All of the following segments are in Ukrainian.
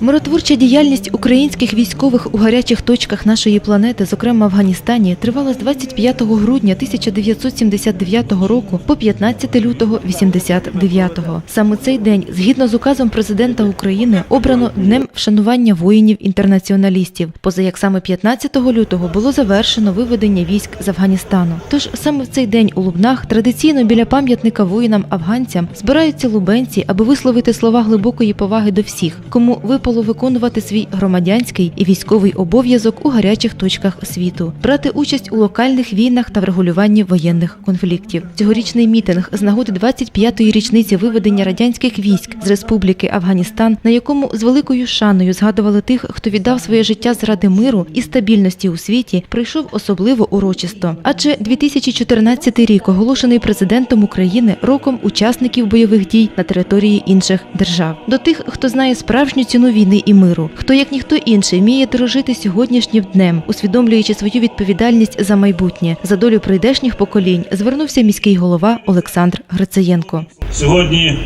Миротворча діяльність українських військових у гарячих точках нашої планети, зокрема в Афганістані, тривала з 25 грудня 1979 року по 15 лютого 89-го. Саме цей день, згідно з указом президента України, обрано днем вшанування воїнів-інтернаціоналістів. Поза як саме 15 лютого було завершено виведення військ з Афганістану. Тож саме в цей день у Лубнах традиційно біля пам'ятника воїнам-афганцям збираються лубенці, аби висловити слова глибокої поваги до всіх, кому випало виконувати свій громадянський і військовий обов'язок у гарячих точках світу, брати участь у локальних війнах та врегулюванні воєнних конфліктів. Цьогорічний мітинг з нагоди 25-ї річниці виведення радянських військ з Республіки Афганістан, на якому з великою шаною згадували тих, хто віддав своє життя заради миру і стабільності у світі, прийшов особливо урочисто. Адже 2014 рік оголошений президентом України роком учасників бойових дій на території інших держав. До тих, хто знає справжню ціну війни і миру, хто як ніхто інший вміє дорожити сьогоднішнім днем, усвідомлюючи свою відповідальність за майбутнє, за долю прийдешніх поколінь, звернувся міський голова Олександр Грицаєнко. Сьогодні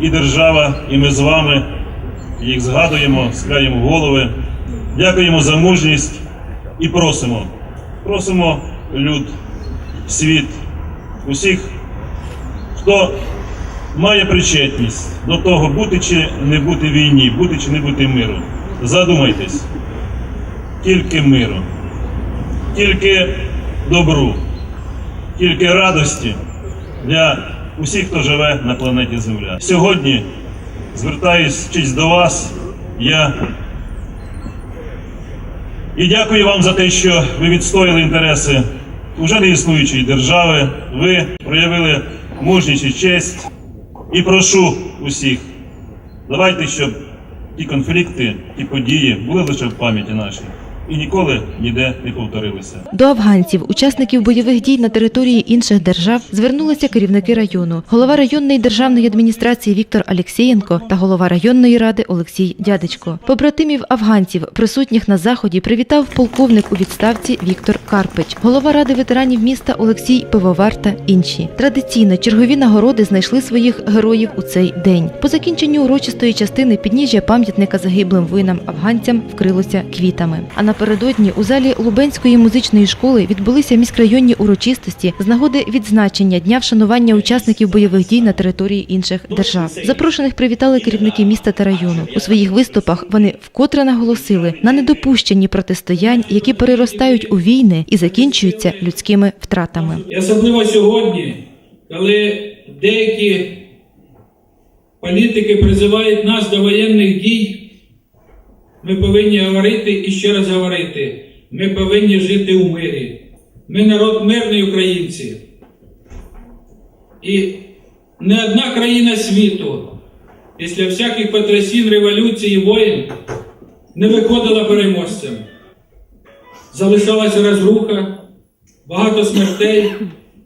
і держава, і ми з вами їх згадуємо, схиляємо голови, дякуємо за мужність і просимо. Просимо люд, світ, усіх, хто має причетність до того, бути чи не бути війні, бути чи не бути миру. Задумайтесь, тільки миру, тільки добру, тільки радості для усіх, хто живе на планеті Земля. Сьогодні честь до вас. Я і дякую вам за те, що ви відстояли інтереси уже не існуючої держави. Ви проявили мужність і честь. І прошу усіх, давайте, щоб ті конфлікти, ті події були лише в пам'яті нашій і ніколи ніде не повторилися. До афганців, учасників бойових дій на території інших держав, звернулися керівники району, голова районної державної адміністрації Віктор Алєксєєнко та голова районної ради Олексій Дядечко. Побратимів афганців, присутніх на заході, привітав полковник у відставці Віктор Карпич, голова ради ветеранів міста Олексій Пивовар та інші. Традиційно чергові нагороди знайшли своїх героїв у цей день. По закінченню урочистої частини підніжжя пам'ятника загиблим воїнам афганцям вкрилося квітами. А напередодні у залі Лубенської музичної школи відбулися міськрайонні урочистості з нагоди відзначення дня вшанування учасників бойових дій на території інших держав. Запрошених привітали керівники міста та району. У своїх виступах вони вкотре наголосили на недопущенні протистоянь, які переростають у війни і закінчуються людськими втратами. Особливо сьогодні, коли деякі політики призивають нас до воєнних дій, ми повинні говорити і ще раз говорити. Ми повинні жити у мирі. Ми народ мирний українці. І не одна країна світу після всяких потрясінь, революцій і воєн не виходила переможцем. Залишалася розруха, багато смертей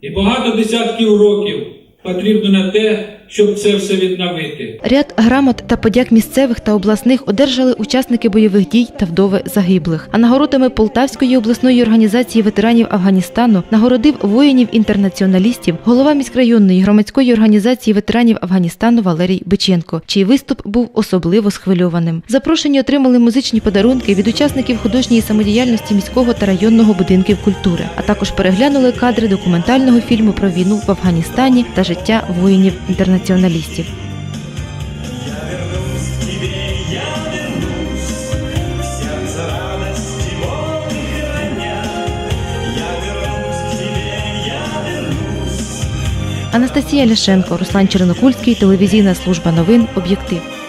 і багато десятків років потрібно на те, щоб це все відновити. Ряд грамот та подяк місцевих та обласних одержали учасники бойових дій та вдови загиблих. А нагородами Полтавської обласної організації ветеранів Афганістану нагородив воїнів-інтернаціоналістів голова міськрайонної громадської організації ветеранів Афганістану Валерій Биченко, чий виступ був особливо схвильованим. Запрошені отримали музичні подарунки від учасників художньої самодіяльності міського та районного будинків культури, а також переглянули кадри документального фільму про війну в Афганістані та життя воїнів-інтернаціоналістів. Анастасія Ляшенко, Руслан Чернокульський, телевізійна служба новин Об'єктив.